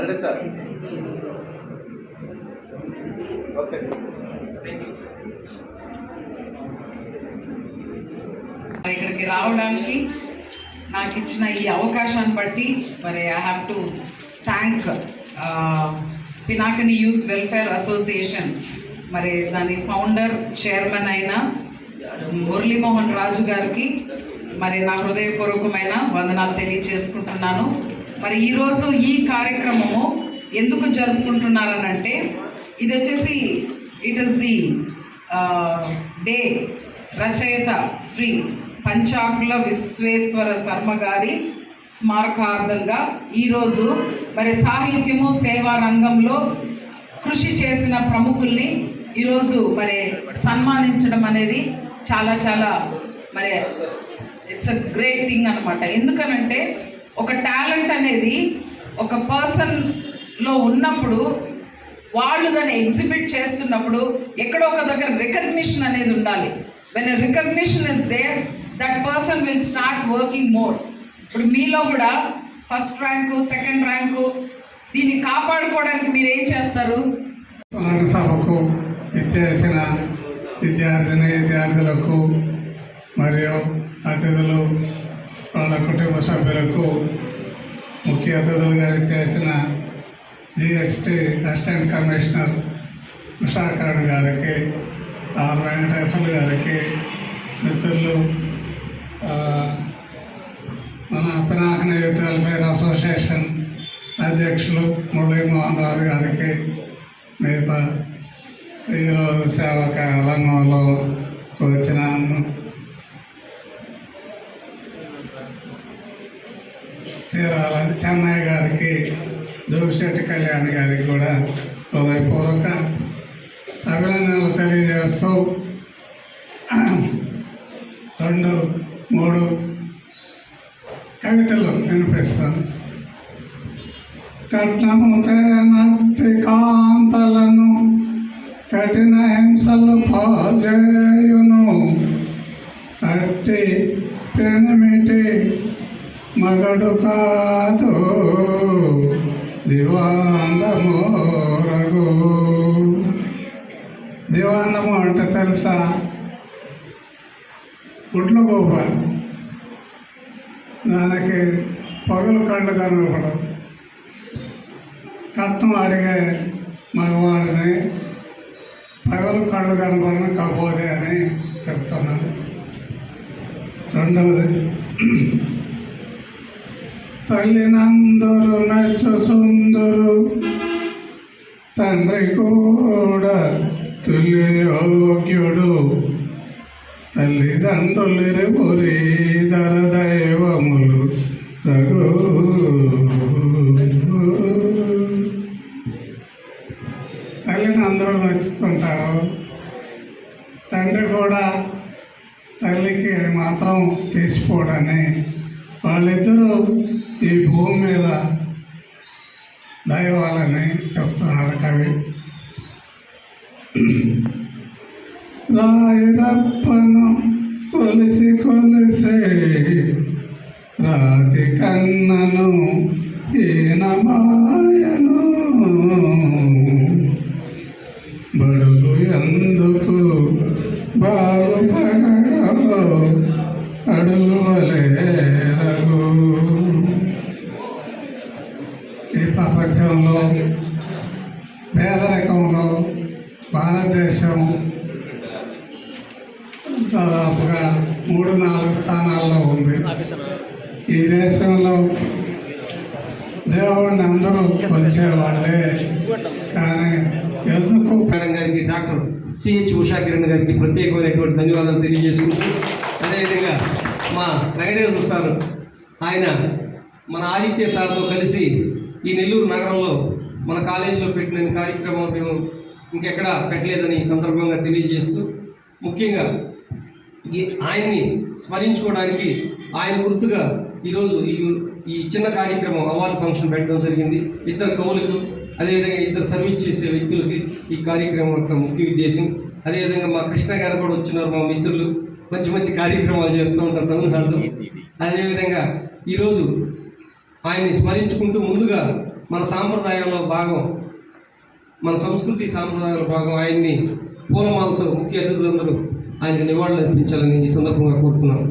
Ready sir okay ఇక్కడికి రావడానికి నాకు ఇచ్చిన ఈ అవకాశాన్ని బట్టి మరి I have to thank Pinakini youth welfare association మరి దాని ఫౌండర్ చైర్మన్ అయిన మురళీమోహన్ రాజు గారికి మరి నా హృదయపూర్వకమైన వందనాలు తెలియజేసుకుంటున్నాను. మరి ఈరోజు ఈ కార్యక్రమము ఎందుకు జరుపుకుంటున్నారనంటే ఇది వచ్చేసి ఇట్ ఇస్ ది డే రచయిత శ్రీ పంచాకుల విశ్వేశ్వర శర్మ గారి స్మారకార్థంగా ఈరోజు మరి సాహిత్యము సేవా రంగంలో కృషి చేసిన ప్రముఖుల్ని ఈరోజు మరి సన్మానించడం అనేది చాలా చాలా మరి ఇట్స్ అ గ్రేట్ థింగ్ అనమాట ఎందుకనంటే ఒక టాలెంట్ అనేది ఒక పర్సన్లో ఉన్నప్పుడు వాళ్ళు దాన్ని ఎగ్జిబిట్ చేస్తున్నప్పుడు ఎక్కడో ఒక దగ్గర రికగ్నిషన్ అనేది ఉండాలి. When recognition is there that person will start working more ఇప్పుడు మీలో కూడా ఫస్ట్ ర్యాంకు సెకండ్ ర్యాంకు దీన్ని కాపాడుకోవడానికి మీరు ఏం చేస్తారు? సభకు ఇచ్చేసిన విద్యార్థిని విద్యార్థులకు మరియు అతిథులు వాళ్ళ కుటుంబ సభ్యులకు ముఖ్య అతిథులుగా చేసిన జిఎస్టి అసిస్టెంట్ కమిషనర్ ఉషాకరణ్ గారికి ఆర్ వెంకటేశ్వర గారికి మిత్రులు మన పినాకన యూత్ వెల్ఫేర్ అసోసియేషన్ అధ్యక్షులు మురళీమోహన్ రావు గారికి మిగతా ఈరోజు సేవక రంగంలో వచ్చిన చీరాల చెన్నై గారికి దూపిశెట్టి కళ్యాణ్ గారికి కూడా హృదయపూర్వక అభినందనలు తెలియజేస్తూ రెండు మూడు. కవితలు వినిపిస్తాను కట్నము తేనట్టి కాంతలను కఠిన హింసలు పాజేయును. అట్టి పెనమిటి మగడు కాదు దివాందమో రఘు దివాందము అంటే తెలుసా? గుడ్ల గోప. దానికి పగలు కళ్ళు కనపడవు కట్నం అడిగే మగవాడిని పగలు కళ్ళు కనపడిన కపోదే అని చెప్తున్నాను రెండవది తల్లినందరు మెచ్చు సుందరు తండ్రి కూడా తుల్యోగ్యుడు. తల్లిదండ్రులిరువురి ధర దైవములు రఘు తల్లిని అందరూ మెచ్చుతుంటారు తండ్రి కూడా తల్లికి మాత్రం తీసిపోడని వాళ్ళిద్దరూ ఈ భూమి మీద దైవాలని చెప్తున్నాడు కవి. రాయరప్పను కొలిసి కొలిసే రాతి కన్నను ఈనమాయను బడుగు ఎందుకు బాగుపడో అడుగు వలేరగు ఈ ప్రపంచంలో దాదాపుగా మూడు నాలుగు స్థానాల్లో ఉంది. ఈ దేశంలో దేవుడిని అందరూ కొలిచేవాళ్ళే. కానీ ఎందుకు? మేడం గారికి డాక్టర్ సిహెచ్ ఉషా కిరణ్ గారికి ప్రత్యేకమైనటువంటి ధన్యవాదాలు తెలియజేసుకుంటూ అదేవిధంగా మా వెంకటేశ్వర సార్ ఆయన మన ఆదిత్య సార్తో కలిసి ఈ నెల్లూరు నగరంలో మన కాలేజీలో పెట్టిన కార్యక్రమం మేము ఇంకెక్కడా పెట్టలేదని ఈ సందర్భంగా తెలియజేస్తూ ముఖ్యంగా ఈ ఆయన్ని స్మరించుకోవడానికి ఆయన గుర్తుగా ఈరోజు ఈ ఈ చిన్న కార్యక్రమం అవార్డు ఫంక్షన్ పెట్టడం జరిగింది. ఇద్దరు కవులకు అదేవిధంగా ఇద్దరు సర్వీస్ చేసే వ్యక్తులకి ఈ కార్యక్రమం యొక్క ముఖ్య ఉద్దేశం. అదేవిధంగా మా కృష్ణ గారు కూడా వచ్చినారు మా మిత్రులు. మంచి మంచి కార్యక్రమాలు చేస్తూ ఉంటారు తమిళనాడులో అదేవిధంగా ఈరోజు ఆయన్ని స్మరించుకుంటూ ముందుగా మన సాంప్రదాయంలో భాగం మన సంస్కృతి సాంప్రదాయంలో భాగం ఆయన్ని పూలమాలతో ముఖ్య అతిథులందరూ ఆయనకు నివాళులు అర్పించాలని ఈ సందర్భంగా కోరుతున్నాను